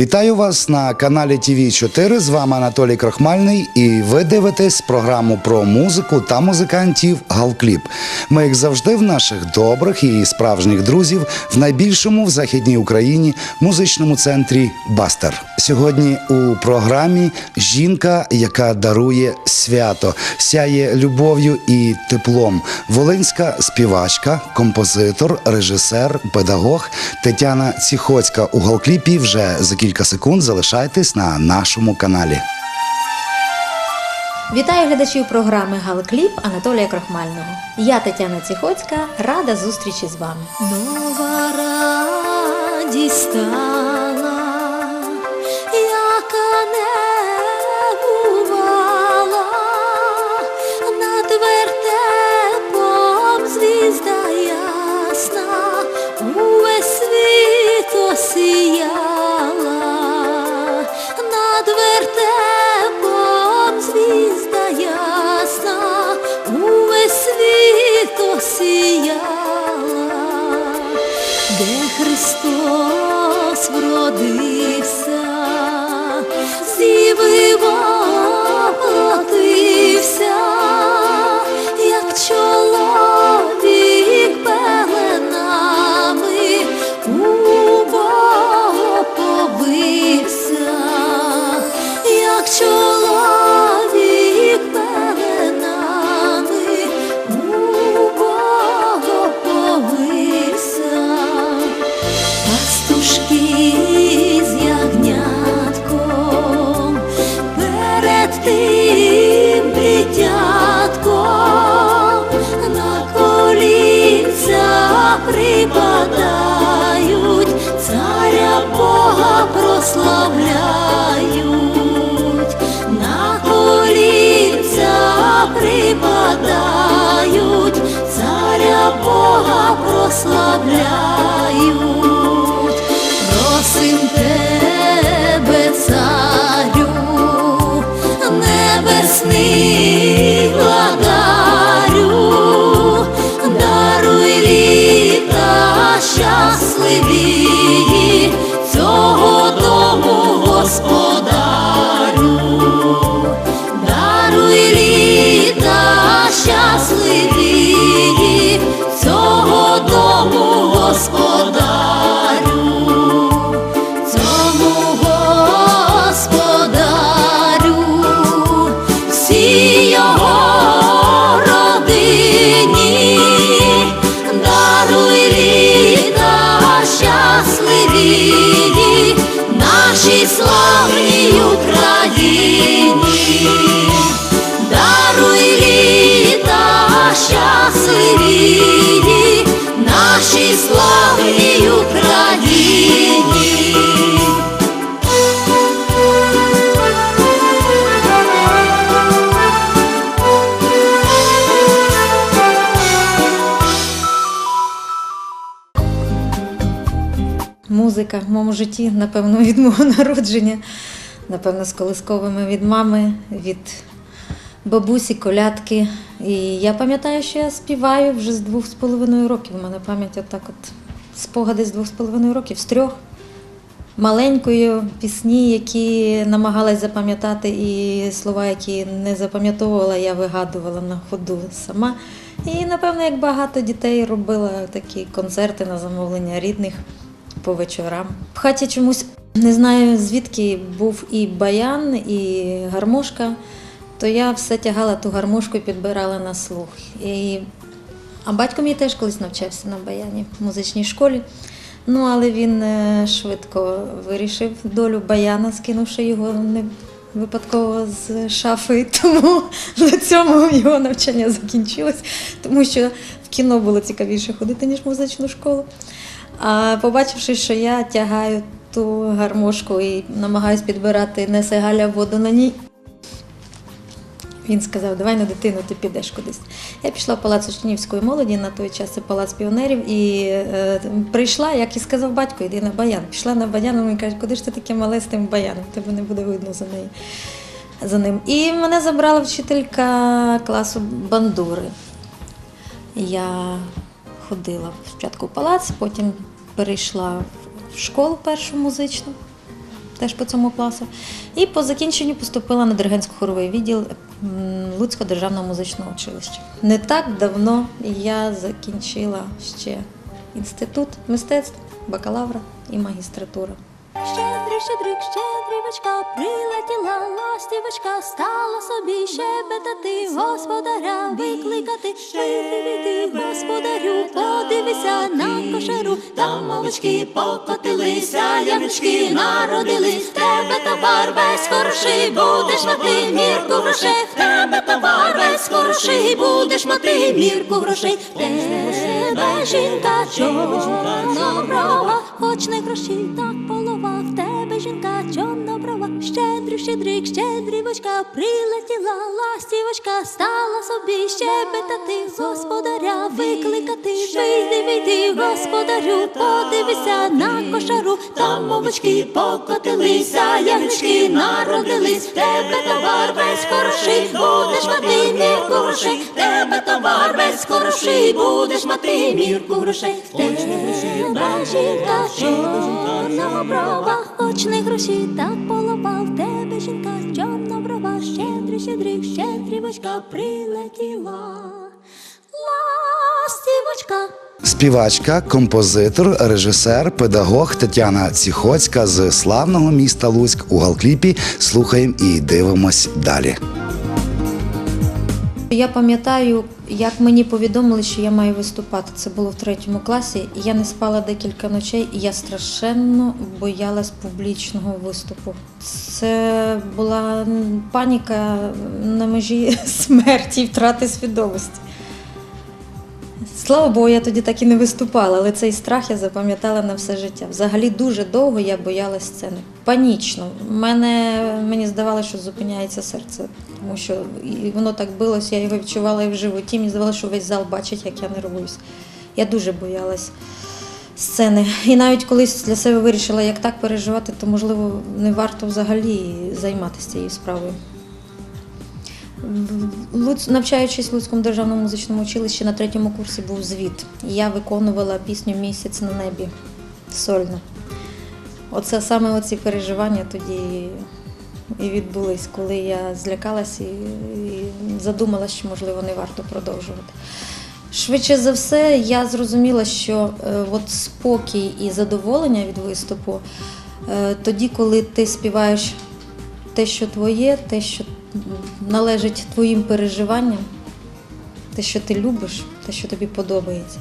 Вітаю вас на каналі ТВ 4 З вами Анатолій Крохмальний, і ви дивитесь програму про музику та музикантів Галкліп. Ми, як завжди, в наших добрих і справжніх друзів в найбільшому в західній Україні музичному центрі Бастер. Сьогодні у програмі жінка, яка дарує свято, сяє любов'ю і теплом. Волинська співачка, композитор, режисер, педагог Тетяна Ціхоцька у Галкліпі вже за кілька секунд залишайтесь на нашому каналі. Вітаю глядачів програми Галкліп Анатолія Крохмального. Я Тетяна Ціхоцька, рада зустрічі з вами. Нова радість стала, яка не даруй Музика в моєму житті, напевно, від мого народження, напевно, з колисковими від мами, від бабусі, колядки. І я пам'ятаю, що я співаю вже з двох з половиною років. У мене пам'ять отак от спогади з двох з половиною років, з трьох. Маленькою пісні, які намагалась запам'ятати, і слова, які не запам'ятовувала, я вигадувала на ходу сама. І, напевно, як багато дітей робила такі концерти на замовлення рідних по вечорам. В хаті чомусь не знаю звідки був і баян, і гармошка, то я все тягала ту гармошку і підбирала на слух. І... А батько мій теж колись навчався на баяні в музичній школі. Ну, але він е, швидко вирішив долю баяна, скинувши його не випадково з шафи. Тому на цьому його навчання закінчилось, тому що в кіно було цікавіше ходити, ніж в музичну школу. А побачивши, що я тягаю ту гармошку і намагаюсь підбирати несе Галя воду на ній. Він сказав, давай на дитину, ти підеш кудись. Я пішла в палац учнівської молоді, на той час це палац піонерів, і е, прийшла, як і сказав батько, йди на баян. Пішла на баян, він каже, куди ж ти таке мале з тим баяном, тебе не буде видно за нею. За ним. І мене забрала вчителька класу бандури. Я ходила спочатку в палац, потім перейшла в школу першу музичну. теж по цьому класу. І по закінченню поступила на диригентсько-хоровий відділ Луцького державного музичного училища. Не так давно я закінчила ще інститут мистецтв, бакалавра і магістратура. Щедрий, щедрик, щедрівочка, прилетіла ластівочка, стала собі щебетати, господаря викликати, вийди, господарю, подивися на кошару, там мовички покотилися, ямички народились, тебе товар весь хороший, будеш мати мірку грошей, тебе товар весь хороший, будеш мати мірку грошей, тебе жінка чорноброва, хоч не гроші, так полова, в тебе жінка чорноброва, щедрий, щедрик, щедрівочка, прилетіла ластівочка, стала собі щебетати, господаря викликати, вийди, вийди, господарю, подивися на кошару, там мовички покотилися, ягнички народились, тебе товар весь хороший, будеш мати мірку грошей, тебе товар весь хороший, будеш мати мірку грошей, тебе жінка чорноброва, хоч не гроші, так полопав тебе жінка чорноброва, щедрі, щедрі, щедрівочка прилетіла. Ластівочка. Співачка, композитор, режисер, педагог Тетяна Ціхоцька з славного міста Луцьк у Галкліпі. Слухаємо і дивимось далі. Я пам'ятаю, як мені повідомили, що я маю виступати. Це було в третьому класі. Я не спала декілька ночей, і я страшенно боялась публічного виступу. Це була паніка на межі смерті і втрати свідомості. Слава Богу, я тоді так і не виступала, але цей страх я запам'ятала на все життя. Взагалі дуже довго я боялась сцени. Панічно. Мене, мені здавалося, що зупиняється серце, тому що воно так билося, я його відчувала і в животі. Мені здавалося, що весь зал бачить, як я нервуюсь. Я дуже боялась сцени. І навіть колись для себе вирішила, як так переживати, то можливо не варто взагалі займатися цією справою. Навчаючись в Луцькому державному музичному училищі на третьому курсі був звіт. Я виконувала пісню Місяць на небі сольно. Оце саме оці переживання тоді і відбулись, коли я злякалась і, і задумалась, що можливо не варто продовжувати. Швидше за все, я зрозуміла, що е, от спокій і задоволення від виступу е, тоді, коли ти співаєш те, що твоє, те, що належить твоїм переживанням, те, що ти любиш, те, що тобі подобається.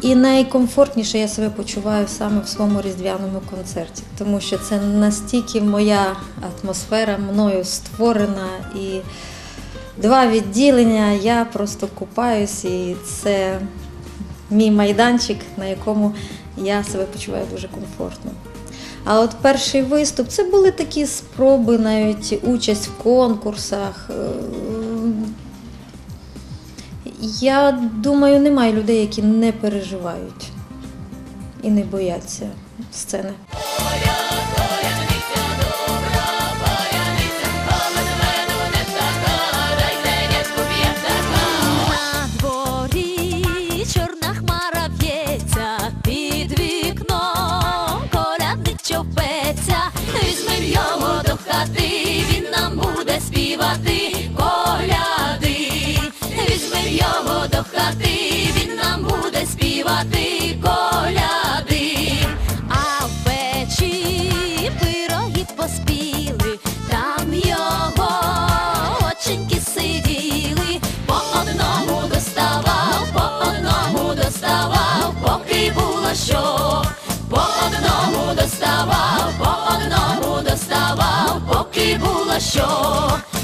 І найкомфортніше я себе почуваю саме в своєму різдвяному концерті, тому що це настільки моя атмосфера мною створена і два відділення. Я просто купаюсь, і це мій майданчик, на якому я себе почуваю дуже комфортно. А от перший виступ це були такі спроби, навіть участь в конкурсах. Е, Я думаю, немає людей, які не переживають і не бояться сцени. До хати, він нам буде співати коляди, а в печі пироги поспіли, там його оченьки сиділи, по одному доставав, по одному доставав, поки було що, по одному доставав, по одному доставав, поки було що.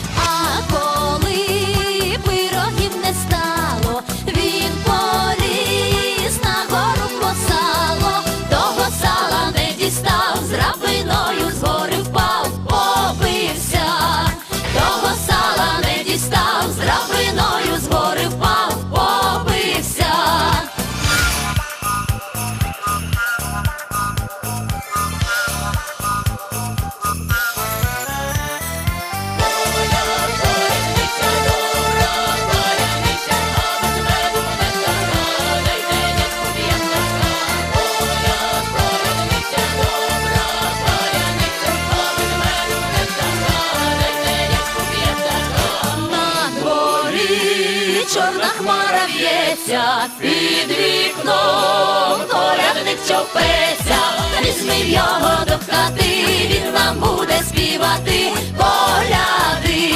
Човпеться, візьми його до хати, він нам буде співати поляди,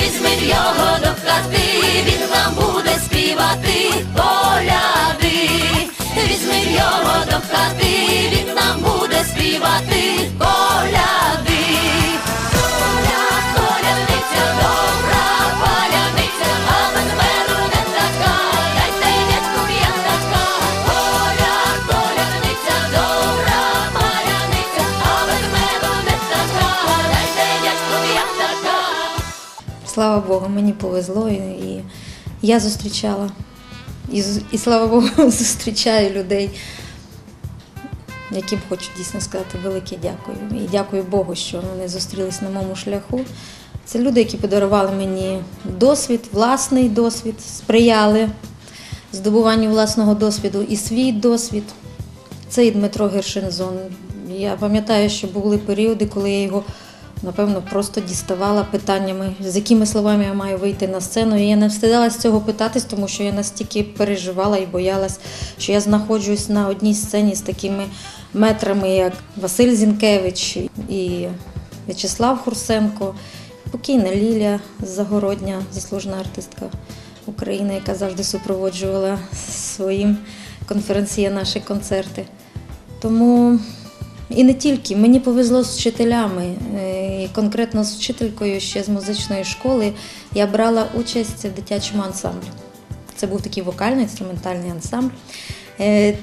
візьми його до хати, він нам буде співати поляди, візьми його до хати, він нам буде співати коляди. Слава Богу, мені повезло, і, і я зустрічала. І, і слава Богу, зустрічаю людей, яким хочу дійсно сказати велике дякую. І дякую Богу, що вони зустрілись на моєму шляху. Це люди, які подарували мені досвід, власний досвід, сприяли здобуванню власного досвіду і свій досвід. Це і Дмитро Гершинзон. Я пам'ятаю, що були періоди, коли я його, напевно, просто діставала питаннями, з якими словами я маю вийти на сцену. І я не встидалась цього питатись, тому що я настільки переживала і боялась, що я знаходжусь на одній сцені з такими метрами, як Василь Зінкевич і В'ячеслав Хурсенко, покійна Лілія Загородня, заслужена артистка України, яка завжди супроводжувала своїм конференціє наші концерти. Тому і не тільки мені повезло з вчителями. Е, і Конкретно з вчителькою ще з музичної школи я брала участь в дитячому ансамблі. Це був такий вокально-інструментальний ансамбль. Е,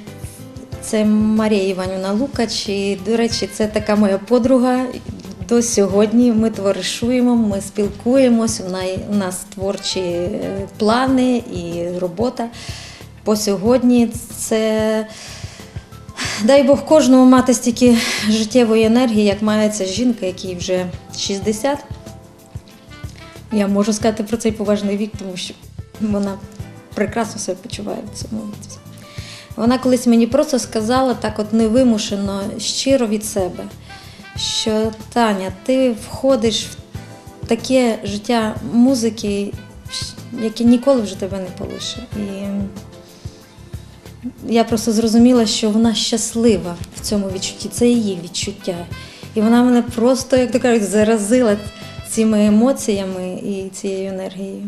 Це Марія Іванівна Лукач. І, до речі, це така моя подруга. До сьогодні ми товаришуємо, ми спілкуємось. У нас творчі е, плани і робота. По сьогодні це дай Бог кожному мати стільки життєвої енергії, як має ця жінка, якій вже 60. Я можу сказати про цей поважний вік, тому що вона прекрасно себе почуває в цьому віці. Вона колись мені просто сказала так, от невимушено, щиро від себе, що Таня, ти входиш в таке життя музики, яке ніколи вже тебе не полише. І я просто зрозуміла, що вона щаслива в цьому відчутті. Це її відчуття. І вона мене просто, як то кажуть, заразила цими емоціями і цією енергією.